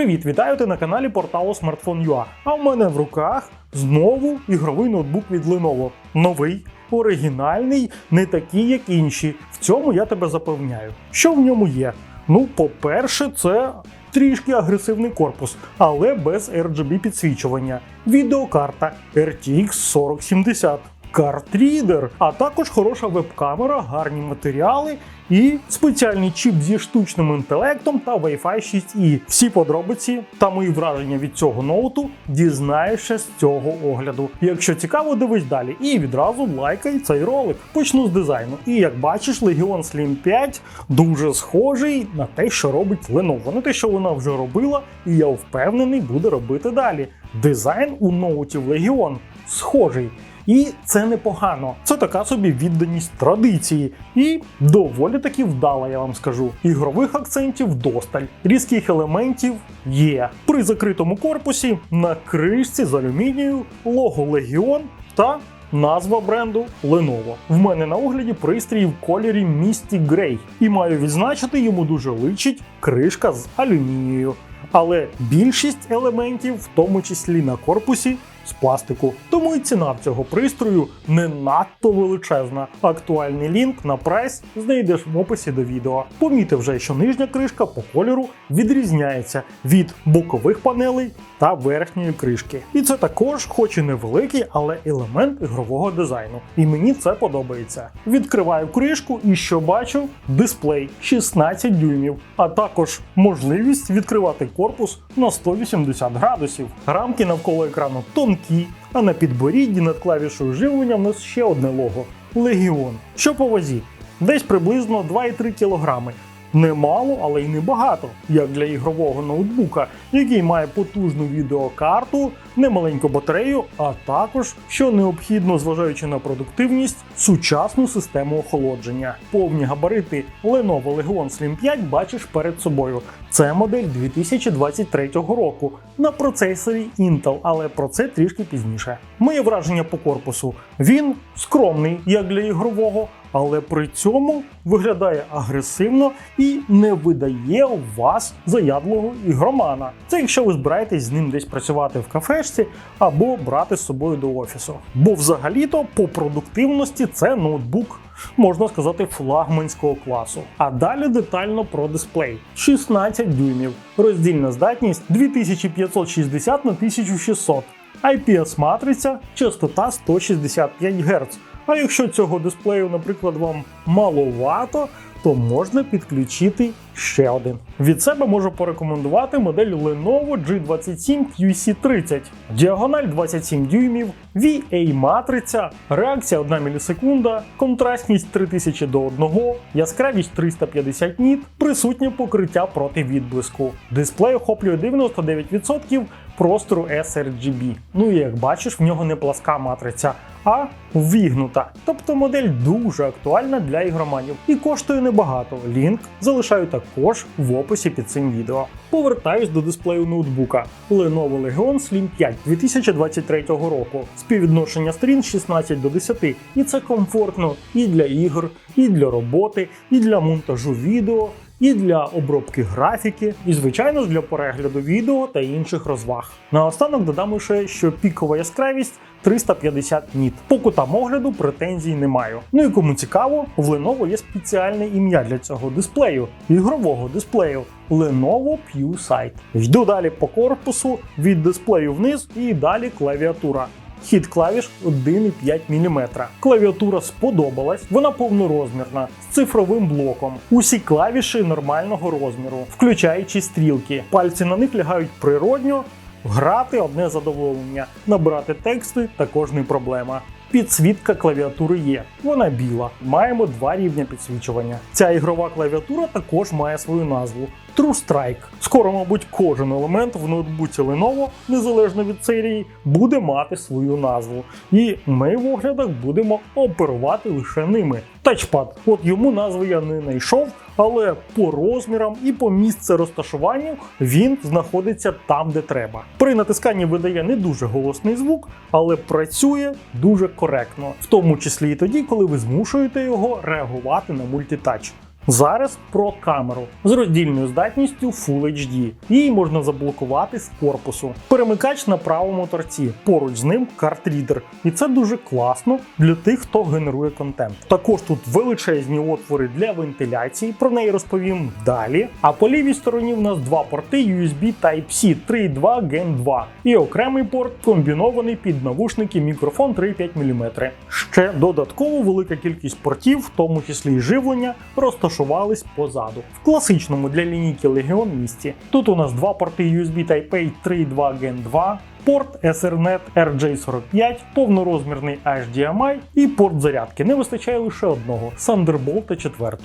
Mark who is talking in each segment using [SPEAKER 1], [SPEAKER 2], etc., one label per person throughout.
[SPEAKER 1] Привіт, вітаю ти на каналі порталу Smartphone.ua. А в мене в руках знову ігровий ноутбук від Lenovo. Новий, оригінальний, не такий, як інші. В цьому я тебе запевняю. Що в ньому є? Ну, по-перше, це трішки агресивний корпус, але без RGB підсвічування. Відеокарта RTX 4070. Картрідер, а також хороша веб-камера, гарні матеріали і спеціальний чіп зі штучним інтелектом та Wi-Fi 6E. Всі подробиці та мої враження від цього ноуту дізнаєшся з цього огляду. Якщо цікаво, дивись далі і відразу лайкай цей ролик. Почну з дизайну. І як бачиш, Legion Slim 5 дуже схожий на те, що робить Lenovo. Не те, що вона вже робила, і я впевнений, буде робити далі. Дизайн у ноутів Legion схожий. І це непогано. Це така собі відданість традиції. І доволі таки вдала, я вам скажу. Ігрових акцентів досталь, різких елементів є. При закритому корпусі на кришці з алюмінію, лого Legion та Назва бренду Lenovo. В мене на огляді пристрій в кольорі Misty Grey. І маю відзначити, йому дуже личить кришка з алюмінію. Але більшість елементів, в тому числі на корпусі, з пластику. Тому і ціна цього пристрою не надто величезна. Актуальний лінк на прайс знайдеш в описі до відео. Поміти вже, що нижня кришка по кольору відрізняється від бокових панелей та верхньої кришки. І це також, хоч і невеликий, але елемент ігрового дизайну. І мені це подобається. Відкриваю кришку і що бачу? Дисплей 16 дюймів, а також можливість відкривати корпус на 180 градусів. Рамки навколо екрану тонкі, а на підборідді над клавішою живлення в нас ще одне лого Легіон. Що по вазі? Десь приблизно 2,3 кг. Немало, але й не багато, як для ігрового ноутбука, який має потужну відеокарту, немаленьку батарею, а також, що необхідно, зважаючи на продуктивність, сучасну систему охолодження. Повні габарити Lenovo Legion Slim 5 бачиш перед собою. Це модель 2023 року на процесорі Intel, але про це трішки пізніше. Моє враження по корпусу: він скромний, як для ігрового, але при цьому виглядає агресивно і не видає вас заядлого ігромана. Це якщо ви збираєтесь з ним десь працювати в кафешці або брати з собою до офісу. Бо взагалі-то по продуктивності це ноутбук. Можна сказати, флагманського класу. А далі детально про дисплей: 16 дюймів, роздільна здатність 2560 на 1600, IPS матриця, частота 165 Гц. А якщо цього дисплею, наприклад, вам маловато, то можна підключити ще один. Від себе можу порекомендувати модель Lenovo G27 QC30. Діагональ 27 дюймів, VA матриця, реакція 1 мілісекунда, контрастність 3000 до 1, яскравість 350 ніт, присутнє покриття проти відблиску. Дисплей охоплює 99% простору sRGB. Ну і як бачиш, в нього не пласка матриця, а вігнута. Тобто модель дуже актуальна для ігроманів і коштує небагато. Лінк залишаю також в описі під цим відео. Повертаюсь до дисплею ноутбука Lenovo Legion Slim 5 2023 року. Співвідношення сторін 16 до 10. І це комфортно і для ігор, і для роботи, і для монтажу відео. І для обробки графіки, і, звичайно ж, для перегляду відео та інших розваг. Наостанок додам ще, що пікова яскравість 350 ніт. По кутам огляду претензій не маю. Ну і кому цікаво, в Lenovo є спеціальне ім'я для цього дисплею, ігрового дисплею Lenovo PuSight. Йду далі по корпусу від дисплею вниз і далі клавіатура. Хід клавіш 1,5 мм. Клавіатура сподобалась, вона повнорозмірна, з цифровим блоком. Усі клавіші нормального розміру, включаючи стрілки. Пальці на них лягають природньо, грати одне задоволення, набирати тексти також не проблема. Підсвітка клавіатури є, вона біла. Маємо два рівня підсвічування. Ця ігрова клавіатура також має свою назву True Strike. Скоро, мабуть, кожен елемент в ноутбуці Lenovo, незалежно від серії, буде мати свою назву. І ми в оглядах будемо оперувати лише ними. Тачпад, от йому назви я не знайшов, але по розмірам і по місце розташуванню він знаходиться там, де треба. При натисканні видає не дуже голосний звук, але працює дуже коректно, в тому числі і тоді, коли ви змушуєте його реагувати на мультитач. Зараз про камеру з роздільною здатністю Full HD. Її можна заблокувати з корпусу. Перемикач на правому торці, поруч з ним картрідер. І це дуже класно для тих, хто генерує контент. Також тут величезні отвори для вентиляції, про неї розповім далі. А по лівій стороні в нас два порти USB Type-C 3.2 Gen 2 і окремий порт комбінований під навушники мікрофон 3,5 мм. Ще додатково велика кількість портів, в тому числі й живлення, розташувались позаду. В класичному для лінійки Legion місці. Тут у нас два порти USB Type-A 3.2 Gen 2, порт Ethernet RJ45, повнорозмірний HDMI і порт зарядки. Не вистачає лише одного Thunderbolt 4.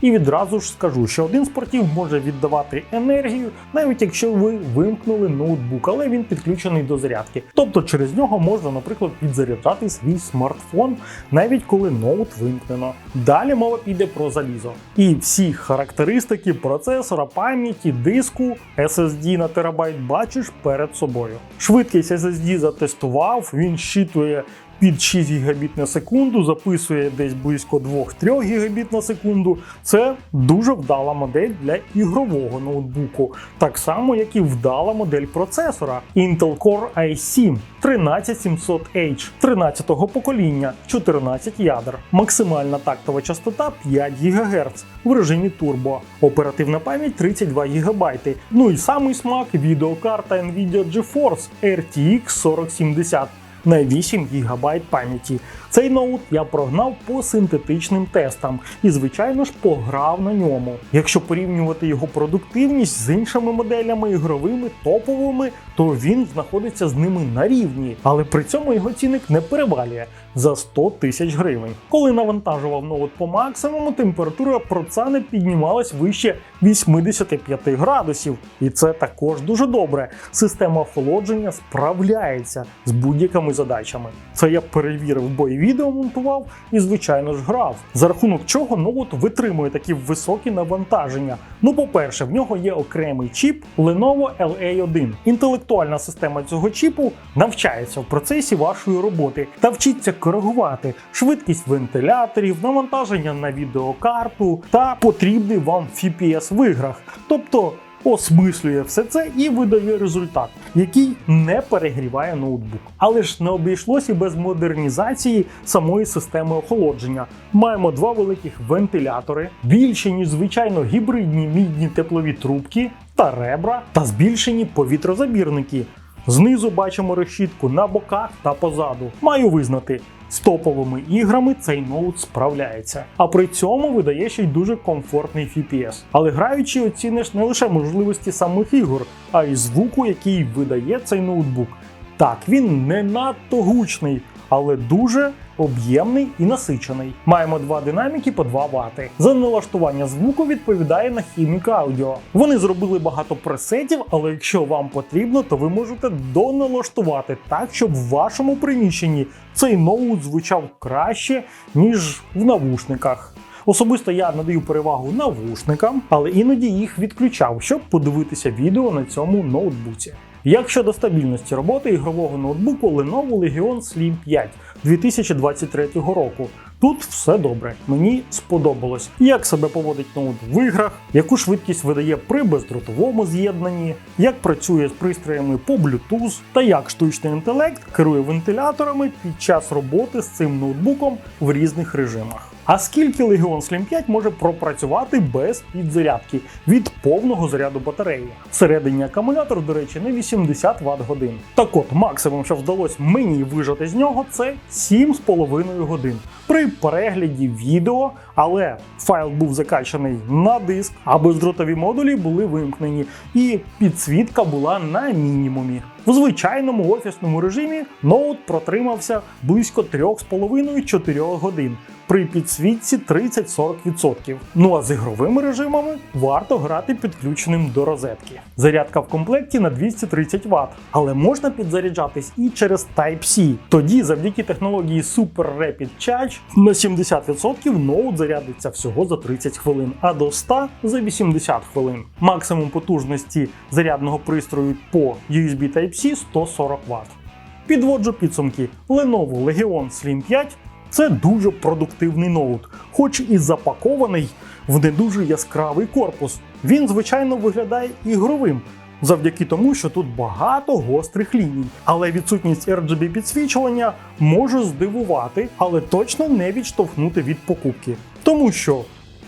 [SPEAKER 1] І відразу ж скажу, що один з портів може віддавати енергію, навіть якщо ви вимкнули ноутбук, але він підключений до зарядки. Тобто через нього можна, наприклад, підзаряджати свій смартфон, навіть коли ноут вимкнено. Далі мова піде про залізо. І всі характеристики процесора, пам'яті, диску, SSD на терабайт бачиш перед собою. Швидкість SSD затестував, він щитує під 6 гігабіт на секунду, записує десь близько 2-3 гігабіт на секунду. Це дуже вдала модель для ігрового ноутбуку, так само як і вдала модель процесора. Intel Core i7 13700H 13-го покоління, 14 ядер, максимальна тактова частота 5 ГГц в режимі турбо, оперативна пам'ять 32 ГБ. Ну і самий смак відеокарта Nvidia GeForce RTX 4070 на 8 ГБ пам'яті. Цей ноут я прогнав по синтетичним тестам і, звичайно ж, пограв на ньому. Якщо порівнювати його продуктивність з іншими моделями ігровими топовими, то він знаходиться з ними на рівні, але при цьому його цінник не перевалює за 100 тисяч гривень. Коли навантажував ноут по максимуму, температура процани піднімалась вище 85 градусів, і це також дуже добре. Система охолодження справляється з будь-якими задачами. Це я перевірив, бо і відео монтував і, звичайно ж, грав. За рахунок чого ноут витримує такі високі навантаження. Ну, по-перше, в нього є окремий чіп Lenovo LA1. Інтелектуальна система цього чіпу навчається в процесі вашої роботи та вчиться коригувати швидкість вентиляторів, навантаження на відеокарту та потрібний вам FPS в іграх. Тобто осмислює все це і видає результат, який не перегріває ноутбук. Але ж не обійшлося і без модернізації самої системи охолодження. Маємо два великих вентилятори, більші ніж звичайно гібридні мідні теплові трубки та ребра, та збільшені повітрозабірники. Знизу бачимо решітку на боках та позаду. Маю визнати, з топовими іграми цей ноут справляється, а при цьому видає ще й дуже комфортний FPS. Але граючи, оціниш не лише можливості самих ігор, а й звуку, який видає цей ноутбук. Так, він не надто гучний, але дуже об'ємний і насичений. Маємо два динаміки по 2 Вт. За налаштування звуку відповідає Nahimic Audio. Вони зробили багато пресетів, але якщо вам потрібно, то ви можете доналаштувати так, щоб в вашому приміщенні цей ноут звучав краще, ніж в навушниках. Особисто я надаю перевагу навушникам, але іноді їх відключав, щоб подивитися відео на цьому ноутбуці. Як щодо стабільності роботи ігрового ноутбуку Lenovo Legion Slim 5 2023 року. Тут все добре, мені сподобалось, як себе поводить ноут в іграх, яку швидкість видає при бездротовому з'єднанні, як працює з пристроями по Bluetooth та як штучний інтелект керує вентиляторами під час роботи з цим ноутбуком в різних режимах. А скільки Legion Slim 5 може пропрацювати без підзарядки від повного заряду батареї? Середній акумулятор, до речі, не 80 Вт годин. Так от, максимум, що вдалося мені вижати з нього, це 7,5 годин. При перегляді відео, але файл був закачаний на диск, а бездротові модулі були вимкнені, і підсвітка була на мінімумі. В звичайному офісному режимі ноут протримався близько 3,5-4 годин. При підсвітці 30-40%. Ну а з ігровими режимами варто грати підключеним до розетки. Зарядка в комплекті на 230 Вт, але можна підзаряджатись і через Type-C. Тоді, завдяки технології Super Rapid Charge, на 70% ноут зарядиться всього за 30 хвилин, а до 100 за 80 хвилин. Максимум потужності зарядного пристрою по USB Type-C 140 Вт. Підводжу підсумки. Lenovo Legion Slim 5 це дуже продуктивний ноут, хоч і запакований в не дуже яскравий корпус. Він, звичайно, виглядає ігровим. Завдяки тому, що тут багато гострих ліній, але відсутність RGB підсвічування може здивувати, але точно не відштовхнути від покупки. Тому що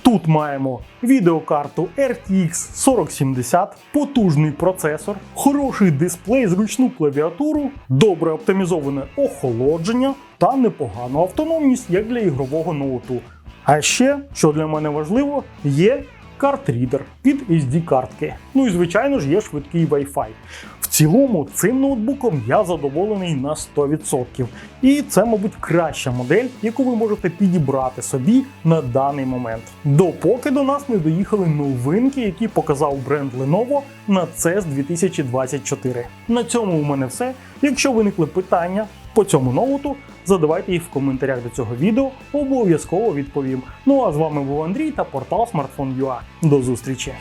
[SPEAKER 1] Тут маємо відеокарту RTX 4070, потужний процесор, хороший дисплей, зручну клавіатуру, добре оптимізоване охолодження та непогану автономність як для ігрового ноуту. А ще, що для мене важливо, є картрідер під SD-картки. Ну і звичайно ж є швидкий Wi-Fi. Цілому цим ноутбуком я задоволений на 100%. І це, мабуть, краща модель, яку ви можете підібрати собі на даний момент. Допоки до нас не доїхали новинки, які показав бренд Lenovo на CES 2024. На цьому у мене все. Якщо виникли питання по цьому ноуту, задавайте їх в коментарях до цього відео, обов'язково відповім. Ну а з вами був Андрій та портал Smartphone.ua. До зустрічі!